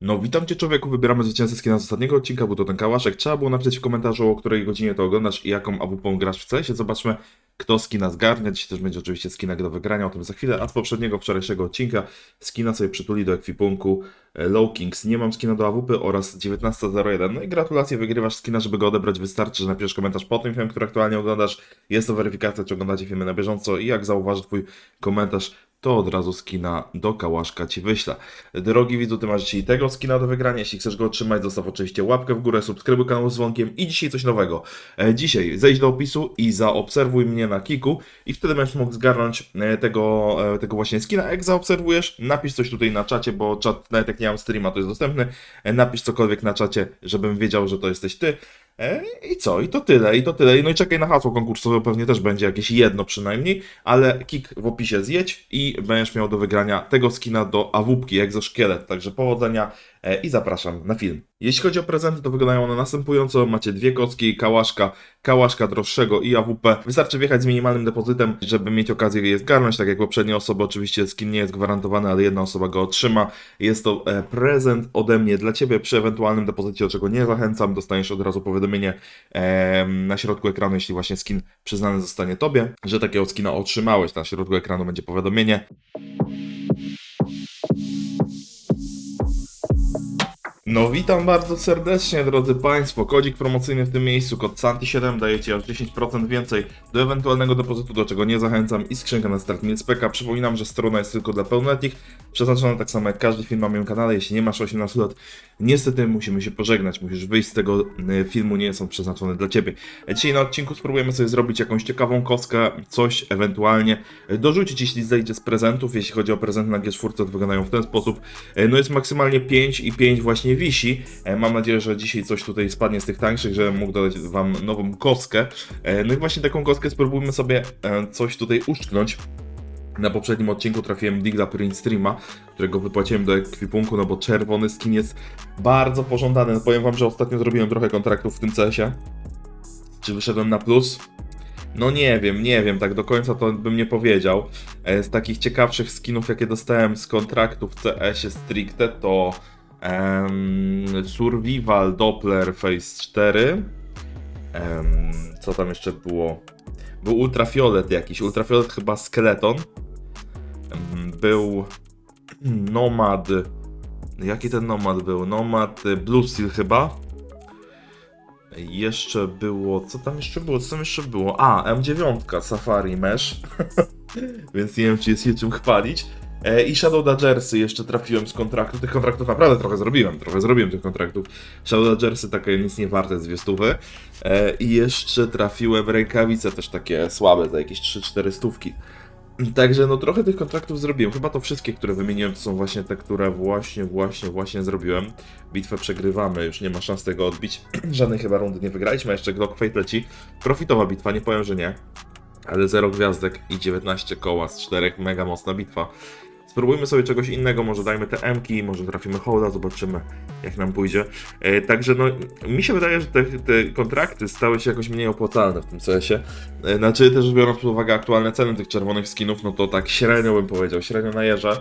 No, witam cię człowieku, wybieramy zwycięzcę skina z ostatniego odcinka, był to ten kałaszek. Trzeba było napisać w komentarzu, o której godzinie to oglądasz i jaką AWP grasz w CS. Zobaczmy, kto skina zgarnia. Dzisiaj też będzie oczywiście skinek do wygrania, o tym za chwilę. A z poprzedniego, wczorajszego odcinka skina sobie przytuli do ekwipunku e, Low Kings. Nie mam skina do AWP oraz 19.01. No i gratulacje, wygrywasz skina, żeby go odebrać. Wystarczy, że napiszesz komentarz po tym filmie, który aktualnie oglądasz. Jest to weryfikacja, czy oglądacie filmy na bieżąco i jak zauważy twój komentarz, to od razu skina do kałaszka ci wyślę. Drogi widzu, ty masz dzisiaj tego skina do wygrania. Jeśli chcesz go otrzymać, zostaw oczywiście łapkę w górę, subskrybuj kanał z dzwonkiem i dzisiaj coś nowego. E, dzisiaj zejdź do opisu i zaobserwuj mnie na Kiku i wtedy będziesz mógł zgarnąć e, tego, e, tego właśnie skina. Jak zaobserwujesz, napisz coś tutaj na czacie, bo czat, nawet jak nie mam streama, to jest dostępny. Napisz cokolwiek na czacie, żebym wiedział, że to jesteś ty. E, I co? I to tyle, i to tyle. No i czekaj na hasło konkursowe, pewnie też będzie jakieś jedno przynajmniej, ale kik w opisie zjedź i będziesz miał do wygrania tego skina do awupki, egzoszkielet. Także powodzenia i zapraszam na film. Jeśli chodzi o prezenty, to wyglądają one następująco. Macie dwie kocki, kałaszka, kałaszka droższego i AWP. Wystarczy wjechać z minimalnym depozytem, żeby mieć okazję je zgarnąć, tak jak poprzednie osoby. Oczywiście skin nie jest gwarantowany, ale jedna osoba go otrzyma. Jest to e, prezent ode mnie dla Ciebie przy ewentualnym depozycie, do czego nie zachęcam. Dostaniesz od razu powiadomienie e, na środku ekranu, jeśli właśnie skin przyznany zostanie Tobie, że takiego skina otrzymałeś. Na środku ekranu będzie powiadomienie. No witam bardzo serdecznie drodzy Państwo, kodzik promocyjny w tym miejscu, kod SANTI7 daje Ci aż 10% więcej do ewentualnego depozytu, do czego nie zachęcam. I skrzynka na start Milspeka. Przypominam, że strona jest tylko dla pełnoletnich, przeznaczona tak samo jak każdy film na moim kanale, jeśli nie masz 18 lat, niestety musimy się pożegnać, musisz wyjść z tego y, filmu, nie są przeznaczone dla Ciebie. Dzisiaj na odcinku spróbujemy sobie zrobić jakąś ciekawą kostkę, coś ewentualnie dorzucić, jeśli zejdzie z prezentów, jeśli chodzi o prezenty na G4, to wyglądają w ten sposób. E, No jest maksymalnie 5 i 5 właśnie wisi. E, Mam nadzieję, że dzisiaj coś tutaj spadnie z tych tańszych, żebym mógł dodać Wam nową kostkę. E, No i właśnie taką kostkę spróbujmy sobie e, coś tutaj uszczknąć. Na poprzednim odcinku trafiłem Digla Print Streama, którego wypłaciłem do ekwipunku, no bo czerwony skin jest bardzo pożądany. No powiem Wam, że ostatnio zrobiłem trochę kontraktów w tym CS-ie. Czy wyszedłem na plus? No nie wiem, nie wiem, tak do końca to bym nie powiedział. E, Z takich ciekawszych skinów, jakie dostałem z kontraktów w CS-ie stricte, to em, Survival Doppler Phase 4. Em, co tam jeszcze było? Był Ultrafiolet jakiś, Ultrafiolet chyba Skeleton. Był Nomad. Jaki ten Nomad był? Nomad y, Blue Steel chyba. Jeszcze było. Co tam jeszcze było? Co tam jeszcze było? A, M9 Safari Mesh. Więc nie wiem, czy jest się czym chwalić. E, I Shadow Dodgersy jeszcze trafiłem z kontraktu. Tych kontraktów naprawdę trochę zrobiłem. Trochę zrobiłem tych kontraktów. Shadow Dodgersy takie nic nie warte, dwie stówy. E, I jeszcze trafiłem rękawice też takie słabe, za jakieś 3-4 stówki. Także no trochę tych kontraktów zrobiłem. Chyba to wszystkie, które wymieniłem, to są właśnie te, które właśnie, właśnie, właśnie zrobiłem. Bitwę przegrywamy, już nie ma szans tego odbić. Żadnej chyba rundy nie wygraliśmy, jeszcze Glock Fate leci. Profitowa bitwa, nie powiem, że nie. Ale 0 gwiazdek i 19 koła z 4, mega mocna bitwa. Spróbujmy sobie czegoś innego, może dajmy te M-ki, może trafimy hołda, zobaczymy jak nam pójdzie. E, także no, mi się wydaje, że te, te kontrakty stały się jakoś mniej opłacalne w tym CS-ie. E, znaczy też biorąc pod uwagę aktualne ceny tych czerwonych skinów, no to tak średnio bym powiedział, średnio na jeża.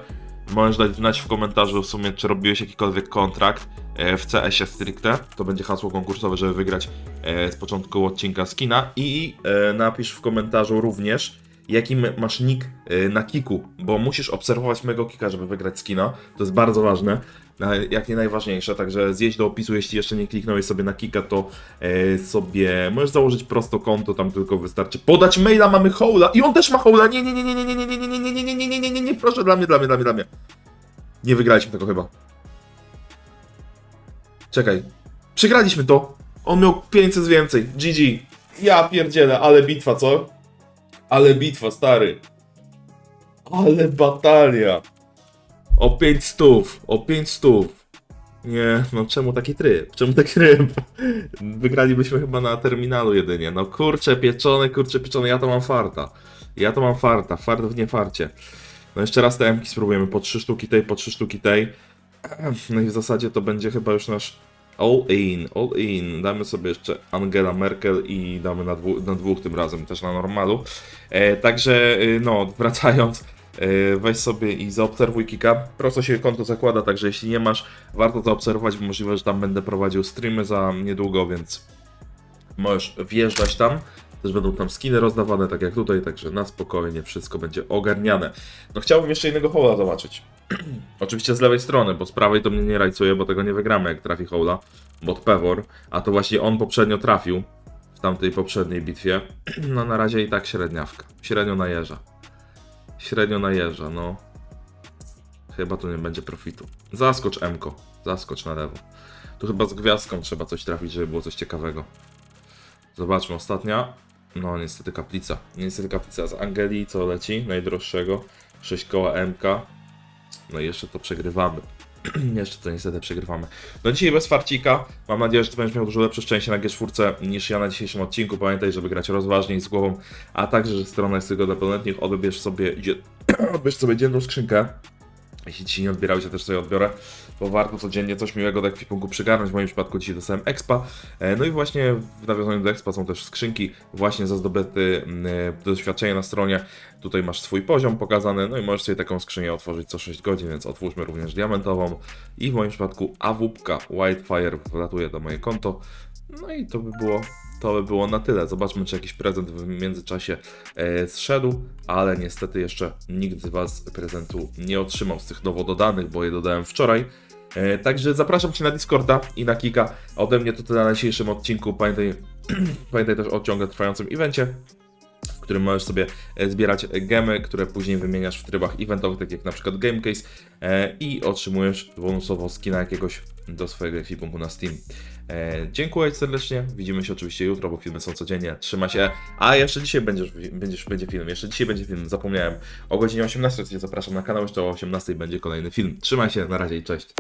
Możesz dać znać w komentarzu w sumie, czy robiłeś jakikolwiek kontrakt e, w CS-ie stricte. To będzie hasło konkursowe, żeby wygrać e, z początku odcinka skina. I e, napisz w komentarzu również, jaki m- masz nick e, na kiku, bo musisz obserwować mego kika, żeby wygrać skina. To jest bardzo ważne, jak nie najważniejsze. Także zjedź do opisu, jeśli jeszcze nie kliknąłeś sobie na kika, to e, sobie możesz założyć prosto konto, tam tylko wystarczy podać maila, mamy hola i on też ma hola. Nie, nie, nie, nie, nie, nie, nie, nie, nie, nie, nie, nie, nie, nie, nie, nie, nie, proszę, dla mnie, dla mnie, dla mnie, dla mnie. Nie wygraliśmy tego chyba. Czekaj. Przegraliśmy to. On miał 500 więcej. GG. Ja pierdzielę, ale bitwa, co? Ale bitwa, stary. Ale batalia. O 5 stów. O 5 stów. Nie, no czemu taki tryb? Czemu taki tryb? Wygralibyśmy chyba na terminalu jedynie. No kurcze pieczone, kurcze pieczone, ja to mam farta. Ja to mam farta, fart w niefarcie. No jeszcze raz te M-ki spróbujemy, po 3 sztuki tej, po 3 sztuki tej. No i w zasadzie to będzie chyba już nasz all in, all in. Damy sobie jeszcze Angela Merkel i damy na, dwu, na dwóch tym razem, też na normalu. E, także, y, no, wracając, Yy, Weź sobie i zaobserwuj Kika. Prosto się konto zakłada, także jeśli nie masz, warto zaobserwować, bo możliwe, że tam będę prowadził streamy za niedługo, więc możesz wjeżdżać tam. Też będą tam skiny rozdawane, tak jak tutaj, także na spokojnie wszystko będzie ogarniane. No chciałbym jeszcze innego hola zobaczyć. Oczywiście z lewej strony, bo z prawej to mnie nie rajcuje, bo tego nie wygramy jak trafi hola. Bot Pewor, a to właśnie on poprzednio trafił w tamtej poprzedniej bitwie. No na razie i tak średniawka. Średnio najeża. Średnio najeża, no. Chyba tu nie będzie profitu. Zaskocz Mko. Zaskocz na lewo. Tu chyba z gwiazdką trzeba coś trafić, żeby było coś ciekawego. Zobaczmy, ostatnia. No niestety kaplica. Niestety kaplica z Angeli, co leci? Najdroższego. 6 koła MK. No i jeszcze to przegrywamy. jeszcze to niestety przegrywamy. No dzisiaj bez farcika. Mam nadzieję, że ty będziesz miał dużo lepsze szczęście na G4 niż ja na dzisiejszym odcinku. Pamiętaj, żeby grać rozważniej z głową, a także, że strona jest tylko dla pełnoletnich. Odbierz sobie, odbierz sobie dzienną skrzynkę. Jeśli ci nie odbierałeś, ja też sobie odbiorę, bo warto codziennie coś miłego do ekwipunku przygarnąć. W moim przypadku dzisiaj dostałem expa. E, No i właśnie w nawiązaniu do expa są też skrzynki właśnie za zdobyty mm, doświadczenie na stronie. Tutaj masz swój poziom pokazany, no i możesz sobie taką skrzynię otworzyć co 6 godzin, więc otwórzmy również diamentową. I w moim przypadku AWP Whitefire wlatuje do moje konto. No i to by było to by było na tyle. Zobaczmy, czy jakiś prezent w międzyczasie e, zszedł, ale niestety jeszcze nikt z Was prezentu nie otrzymał z tych nowo dodanych, bo je dodałem wczoraj. E, także zapraszam Cię na Discorda i na Kika. Ode mnie to tyle na dzisiejszym odcinku. Pamiętaj, pamiętaj też o ciągle trwającym evencie, w którym możesz sobie e, zbierać gemy, które później wymieniasz w trybach eventowych, tak jak na przykład Game Case e, i otrzymujesz bonusowo skina jakiegoś do swojego ekwipunku na Steam. E, dziękuję serdecznie. Widzimy się oczywiście jutro, bo filmy są codziennie. Trzyma się. A jeszcze dzisiaj będziesz, będziesz, będzie film. Jeszcze dzisiaj będzie film. Zapomniałem. O godzinie 18 Cię zapraszam na kanał. Jeszcze o 18 będzie kolejny film. Trzymaj się. Na razie i cześć.